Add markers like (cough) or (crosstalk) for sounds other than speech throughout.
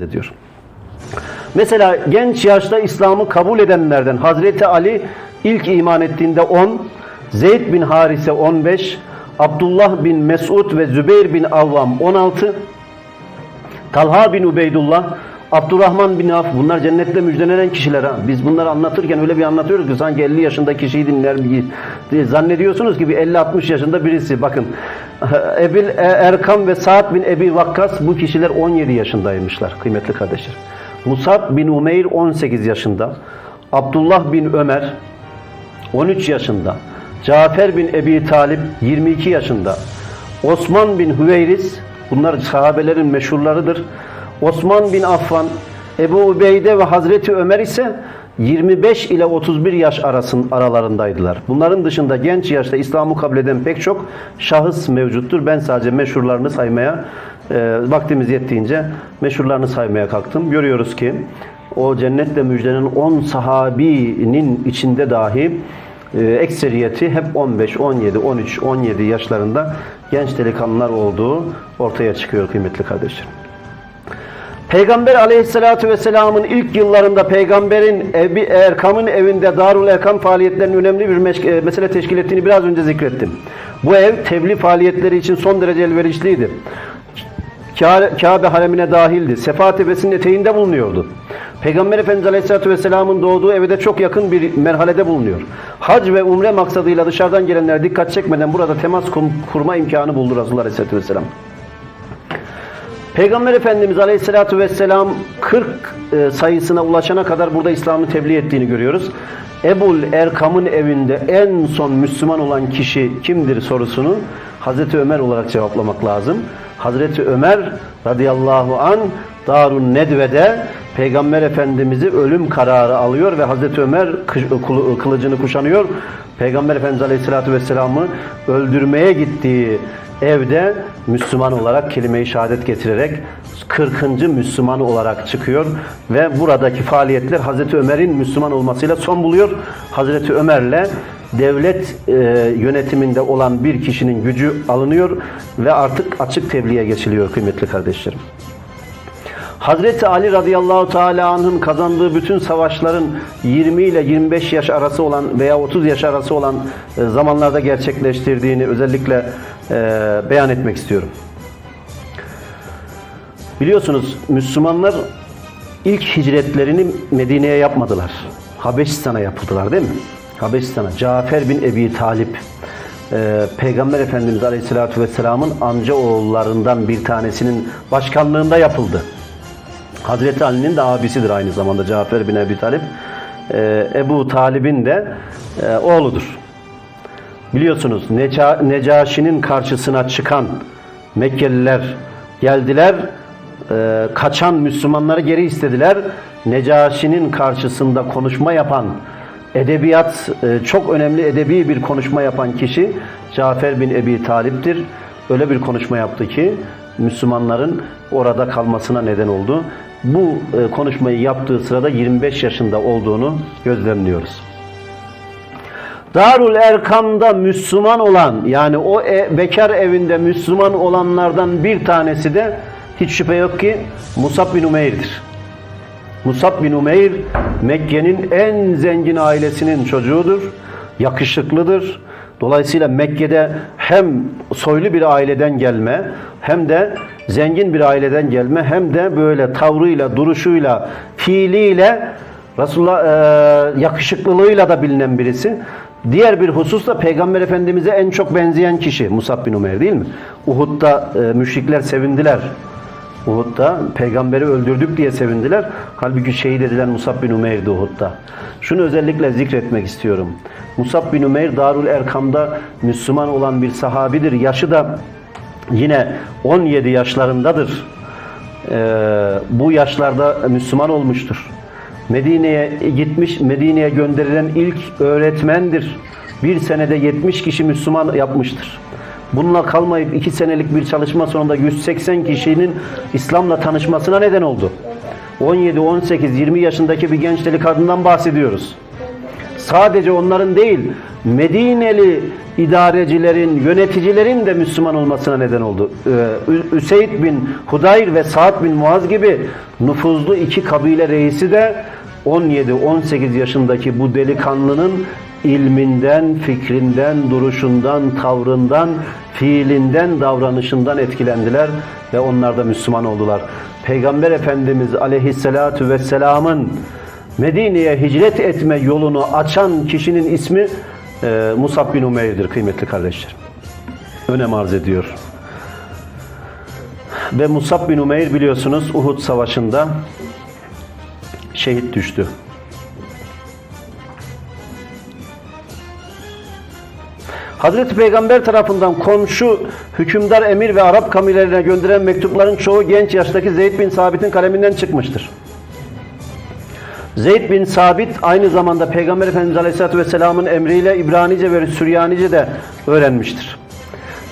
ediyor. Mesela genç yaşta İslam'ı kabul edenlerden Hazreti Ali ilk iman ettiğinde 10, Zeyd bin Harise 15, Abdullah bin Mesud ve Zübeyir bin Avvam 16, Talha bin Ubeydullah, Abdurrahman bin Af bunlar cennette müjdelenen kişiler ha. Biz bunları anlatırken öyle bir anlatıyoruz ki sanki 50 yaşında kişiyi dinler bir zannediyorsunuz ki bir 50-60 yaşında birisi. Bakın (laughs) Ebil Erkam ve Sa'd bin Ebi Vakkas bu kişiler 17 yaşındaymışlar kıymetli kardeşler. Musab bin Umeyr 18 yaşında. Abdullah bin Ömer 13 yaşında. Cafer bin Ebi Talip 22 yaşında. Osman bin Hüveyris bunlar sahabelerin meşhurlarıdır. Osman bin Affan, Ebu Ubeyde ve Hazreti Ömer ise 25 ile 31 yaş arasın aralarındaydılar. Bunların dışında genç yaşta İslam'ı kabul eden pek çok şahıs mevcuttur. Ben sadece meşhurlarını saymaya e, vaktimiz yettiğince meşhurlarını saymaya kalktım. Görüyoruz ki o cennetle müjdenin 10 sahabinin içinde dahi e, ekseriyeti hep 15, 17, 13, 17 yaşlarında genç delikanlılar olduğu ortaya çıkıyor kıymetli kardeşlerim. Peygamber aleyhissalatü vesselamın ilk yıllarında peygamberin Ebi Erkam'ın evinde Darul Erkam faaliyetlerinin önemli bir e, mesele teşkil ettiğini biraz önce zikrettim. Bu ev tebliğ faaliyetleri için son derece elverişliydi. Ka- Kabe haremine dahildi. Sefa tepesinin eteğinde bulunuyordu. Peygamber Efendimiz Aleyhisselatü Vesselam'ın doğduğu evde çok yakın bir merhalede bulunuyor. Hac ve umre maksadıyla dışarıdan gelenler dikkat çekmeden burada temas kur- kurma imkanı buldu Resulullah Aleyhisselatü Vesselam. Peygamber Efendimiz Aleyhisselatü Vesselam 40 e, sayısına ulaşana kadar burada İslam'ı tebliğ ettiğini görüyoruz. Ebul Erkam'ın evinde en son Müslüman olan kişi kimdir sorusunu Hazreti Ömer olarak cevaplamak lazım. Hazreti Ömer radıyallahu an Darun Nedve'de Peygamber Efendimiz'i ölüm kararı alıyor ve Hazreti Ömer kı- kılı- kılıcını kuşanıyor. Peygamber Efendimiz Aleyhisselatü Vesselam'ı öldürmeye gittiği evde Müslüman olarak kelime-i şehadet getirerek 40. Müslüman olarak çıkıyor ve buradaki faaliyetler Hazreti Ömer'in Müslüman olmasıyla son buluyor. Hazreti Ömer'le devlet e, yönetiminde olan bir kişinin gücü alınıyor ve artık açık tebliğe geçiliyor kıymetli kardeşlerim. Hazreti Ali radıyallahu teala anh'ın kazandığı bütün savaşların 20 ile 25 yaş arası olan veya 30 yaş arası olan e, zamanlarda gerçekleştirdiğini özellikle e, beyan etmek istiyorum. Biliyorsunuz Müslümanlar ilk hicretlerini Medine'ye yapmadılar. Habeşistan'a yapıldılar değil mi? Habeşistan'a. Cafer bin Ebi Talip e, Peygamber Efendimiz Aleyhisselatü Vesselam'ın amca oğullarından bir tanesinin başkanlığında yapıldı. Hazreti Ali'nin de abisidir aynı zamanda Cafer bin Ebi Talip. Ee, Ebu Talib'in de e, oğludur. Biliyorsunuz Neca, Necaşi'nin karşısına çıkan Mekkeliler geldiler. e, kaçan Müslümanları geri istediler. Necaşi'nin karşısında konuşma yapan edebiyat e, çok önemli edebi bir konuşma yapan kişi Cafer bin Ebi Talip'tir. Öyle bir konuşma yaptı ki Müslümanların orada kalmasına neden oldu. Bu e, konuşmayı yaptığı sırada 25 yaşında olduğunu gözlemliyoruz. Darul Erkam'da Müslüman olan yani o e, bekar evinde Müslüman olanlardan bir tanesi de hiç şüphe yok ki Musab bin Umeyr'dir. Musab bin Umeyr Mekke'nin en zengin ailesinin çocuğudur. Yakışıklıdır. Dolayısıyla Mekke'de hem soylu bir aileden gelme hem de zengin bir aileden gelme hem de böyle tavrıyla, duruşuyla, fiiliyle Resulullah e, yakışıklılığıyla da bilinen birisi. Diğer bir husus da Peygamber Efendimiz'e en çok benzeyen kişi Musab bin Umeyr değil mi? Uhud'da e, müşrikler sevindiler. Uhud'da peygamberi öldürdük diye sevindiler. Halbuki şehit edilen Musab bin Umeyr'di Uhud'da. Şunu özellikle zikretmek istiyorum. Musab bin Umeyr Darul Erkam'da Müslüman olan bir sahabidir. Yaşı da yine 17 yaşlarındadır. Ee, bu yaşlarda Müslüman olmuştur. Medine'ye gitmiş, Medine'ye gönderilen ilk öğretmendir. Bir senede 70 kişi Müslüman yapmıştır. Bununla kalmayıp iki senelik bir çalışma sonunda 180 kişinin İslam'la tanışmasına neden oldu. 17, 18, 20 yaşındaki bir genç delikanlıdan bahsediyoruz. Sadece onların değil, Medineli idarecilerin, yöneticilerin de Müslüman olmasına neden oldu. Ee, Üseyd bin Hudayr ve Sa'd bin Muaz gibi nüfuzlu iki kabile reisi de 17-18 yaşındaki bu delikanlının ilminden, fikrinden, duruşundan, tavrından, fiilinden, davranışından etkilendiler ve onlar da Müslüman oldular. Peygamber Efendimiz aleyhissalatu vesselamın Medine'ye hicret etme yolunu açan kişinin ismi e, Musab bin Umeyr'dir kıymetli kardeşler. Önem arz ediyor. Ve Musab bin Umeyr biliyorsunuz Uhud Savaşı'nda şehit düştü. Hazreti Peygamber tarafından komşu, hükümdar, emir ve Arap kabilelerine gönderen mektupların çoğu genç yaştaki Zeyd bin Sabit'in kaleminden çıkmıştır. Zeyd bin Sabit aynı zamanda Peygamber Efendimiz Aleyhisselatü Vesselam'ın emriyle İbranice ve Süryanice de öğrenmiştir.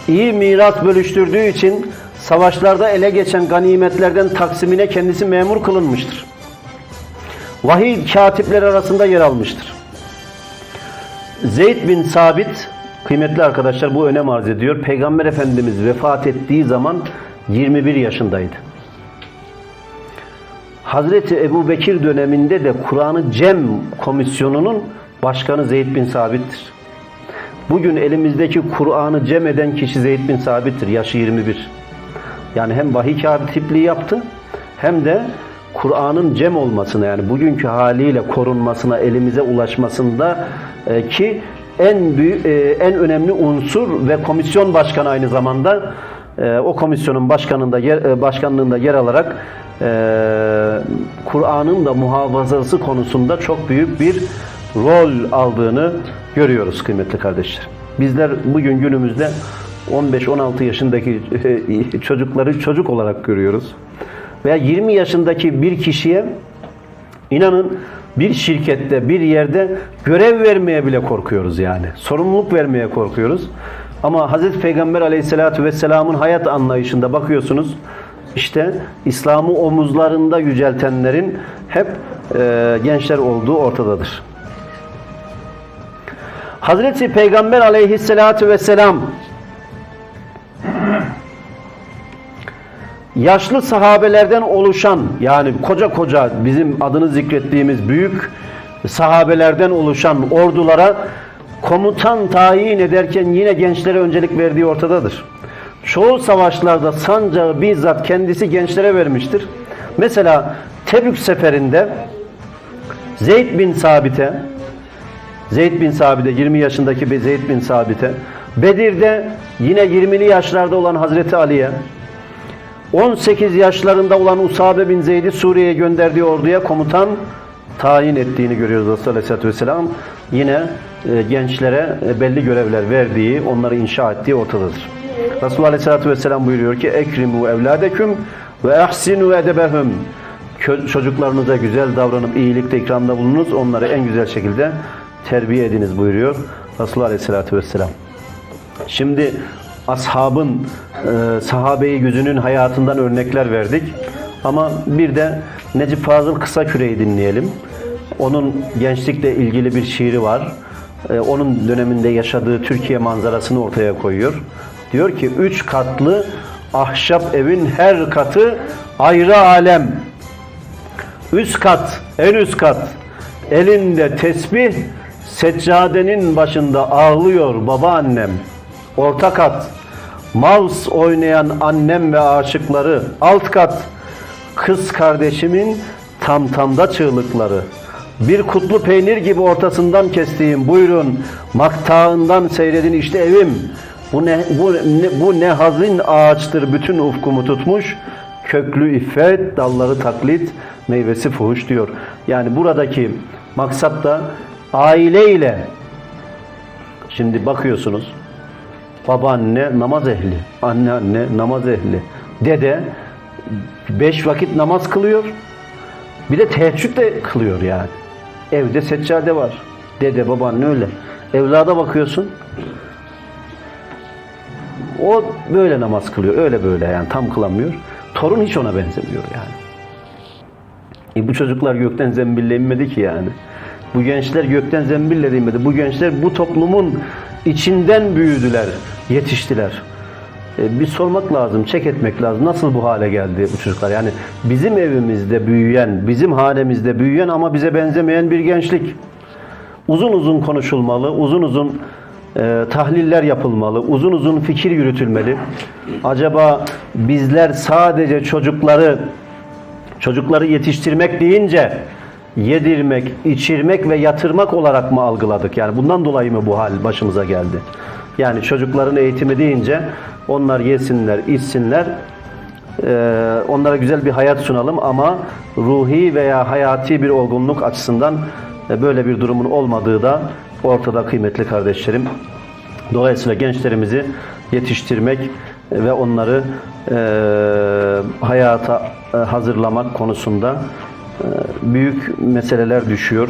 İyi miras bölüştürdüğü için savaşlarda ele geçen ganimetlerden taksimine kendisi memur kılınmıştır. Vahiy katipleri arasında yer almıştır. Zeyd bin Sabit, kıymetli arkadaşlar bu önem arz ediyor. Peygamber Efendimiz vefat ettiği zaman 21 yaşındaydı. Hazreti Ebu Bekir döneminde de Kur'an-ı Cem komisyonunun başkanı Zeyd bin Sabit'tir. Bugün elimizdeki Kur'an'ı cem eden kişi Zeyd bin Sabit'tir. Yaşı 21. Yani hem vahiy katipliği yaptı hem de Kur'an'ın cem olmasına yani bugünkü haliyle korunmasına, elimize ulaşmasında e, ki en büyük, e, en önemli unsur ve komisyon başkanı aynı zamanda e, o komisyonun başkanında yer, başkanlığında yer alarak Kur'an'ın da muhafazası konusunda çok büyük bir rol aldığını görüyoruz kıymetli kardeşler. Bizler bugün günümüzde 15-16 yaşındaki çocukları çocuk olarak görüyoruz. Veya 20 yaşındaki bir kişiye inanın bir şirkette, bir yerde görev vermeye bile korkuyoruz yani. Sorumluluk vermeye korkuyoruz. Ama Hazreti Peygamber Aleyhisselatü Vesselam'ın hayat anlayışında bakıyorsunuz işte İslam'ı omuzlarında yüceltenlerin hep e, gençler olduğu ortadadır. Hazreti Peygamber Aleyhisselatü Vesselam yaşlı sahabelerden oluşan yani koca koca bizim adını zikrettiğimiz büyük sahabelerden oluşan ordulara komutan tayin ederken yine gençlere öncelik verdiği ortadadır. Çoğu savaşlarda sancağı bizzat kendisi gençlere vermiştir. Mesela Tebük seferinde Zeyd bin Sabit'e Zeyd bin Sabit'e 20 yaşındaki bir Zeyd bin Sabit'e Bedir'de yine 20'li yaşlarda olan Hazreti Ali'ye 18 yaşlarında olan Usabe bin Zeyd'i Suriye'ye gönderdiği orduya komutan tayin ettiğini görüyoruz Resulullah Aleyhisselatü Vesselam. Yine e, gençlere e, belli görevler verdiği, onları inşa ettiği ortadadır. Resulullah Aleyhisselatü Vesselam buyuruyor ki ekrimu evladeküm ve ahsinu edebehum Kö- çocuklarınıza güzel davranıp iyilikte ikramda bulunuz. Onları en güzel şekilde terbiye ediniz buyuruyor Resulullah Aleyhisselatü Vesselam. Şimdi ashabın, e, sahabeyi yüzünün hayatından örnekler verdik. Ama bir de Necip Fazıl Kısaküre'yi dinleyelim. Onun gençlikle ilgili bir şiiri var. E, onun döneminde yaşadığı Türkiye manzarasını ortaya koyuyor. Diyor ki, üç katlı ahşap evin her katı ayrı alem. Üst kat, en üst kat. Elinde tesbih, seccadenin başında ağlıyor babaannem. Orta kat, mouse oynayan annem ve aşıkları. Alt kat, kız kardeşimin tam tamda çığlıkları. Bir kutlu peynir gibi ortasından kestiğim buyurun maktağından seyredin işte evim. Bu ne, bu ne, bu ne hazin ağaçtır bütün ufkumu tutmuş. Köklü iffet, dalları taklit, meyvesi fuhuş diyor. Yani buradaki maksat da aileyle şimdi bakıyorsunuz babaanne namaz ehli, anneanne namaz ehli, dede beş vakit namaz kılıyor. Bir de teheccüd de kılıyor yani. Evde seccade var. Dede, babaanne öyle. Evlada bakıyorsun. O böyle namaz kılıyor. Öyle böyle yani tam kılamıyor. Torun hiç ona benzemiyor yani. E bu çocuklar gökten zembille inmedi ki yani. Bu gençler gökten zembille değmedi. Bu gençler bu toplumun içinden büyüdüler, yetiştiler. E, bir sormak lazım, çek etmek lazım. Nasıl bu hale geldi bu çocuklar? Yani bizim evimizde büyüyen, bizim hanemizde büyüyen ama bize benzemeyen bir gençlik. Uzun uzun konuşulmalı, uzun uzun e, tahliller yapılmalı, uzun uzun fikir yürütülmeli. Acaba bizler sadece çocukları çocukları yetiştirmek deyince yedirmek, içirmek ve yatırmak olarak mı algıladık? Yani bundan dolayı mı bu hal başımıza geldi? Yani çocukların eğitimi deyince onlar yesinler, içsinler, ee, onlara güzel bir hayat sunalım ama ruhi veya hayati bir olgunluk açısından e, böyle bir durumun olmadığı da ortada kıymetli kardeşlerim. Dolayısıyla gençlerimizi yetiştirmek ve onları e, hayata e, hazırlamak konusunda e, büyük meseleler düşüyor.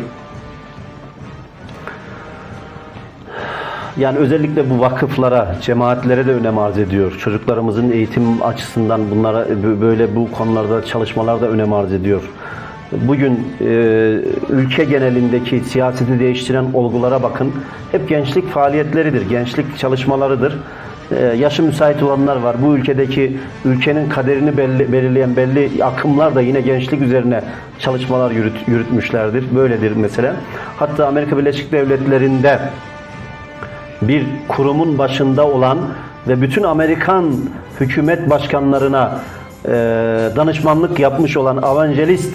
Yani özellikle bu vakıflara, cemaatlere de önem arz ediyor. Çocuklarımızın eğitim açısından bunlara böyle bu konularda çalışmalar da önem arz ediyor. Bugün e, ülke genelindeki siyaseti değiştiren olgulara bakın. Hep gençlik faaliyetleridir, gençlik çalışmalarıdır. E, yaşı müsait olanlar var. Bu ülkedeki ülkenin kaderini belli, belirleyen belli akımlar da yine gençlik üzerine çalışmalar yürüt, yürütmüşlerdir. Böyledir mesela. Hatta Amerika Birleşik Devletleri'nde bir kurumun başında olan ve bütün Amerikan hükümet başkanlarına e, danışmanlık yapmış olan evangelist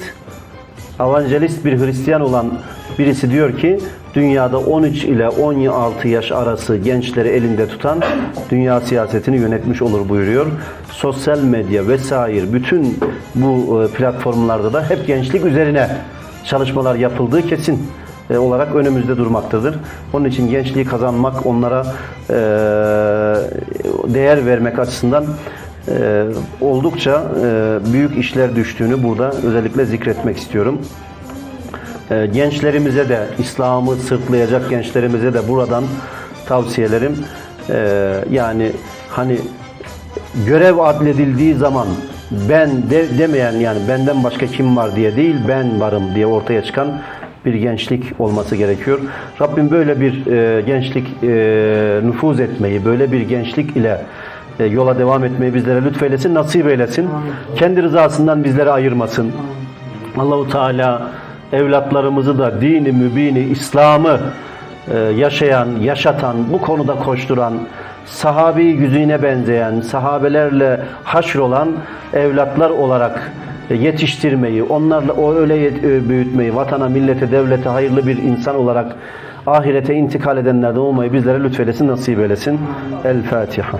evangelist bir Hristiyan olan birisi diyor ki dünyada 13 ile 16 yaş arası gençleri elinde tutan dünya siyasetini yönetmiş olur buyuruyor. Sosyal medya vesaire bütün bu e, platformlarda da hep gençlik üzerine çalışmalar yapıldığı kesin e, olarak önümüzde durmaktadır. Onun için gençliği kazanmak, onlara e, değer vermek açısından e, oldukça büyük işler düştüğünü burada özellikle zikretmek istiyorum. Gençlerimize de, İslam'ı sırtlayacak gençlerimize de buradan tavsiyelerim yani hani görev adledildiği zaman ben de, demeyen yani benden başka kim var diye değil ben varım diye ortaya çıkan bir gençlik olması gerekiyor. Rabbim böyle bir e, gençlik e, nüfuz etmeyi, böyle bir gençlik ile e, yola devam etmeyi bizlere lütfeylesin, nasip eylesin. Kendi rızasından bizleri ayırmasın. Allahu Teala evlatlarımızı da dini mübini, İslam'ı e, yaşayan, yaşatan, bu konuda koşturan, sahabi yüzüne benzeyen, sahabelerle haşrolan evlatlar olarak yetiştirmeyi, onlarla o öyle büyütmeyi, vatana, millete, devlete hayırlı bir insan olarak ahirete intikal edenlerden olmayı bizlere lütfedesin, nasip eylesin. El Fatiha.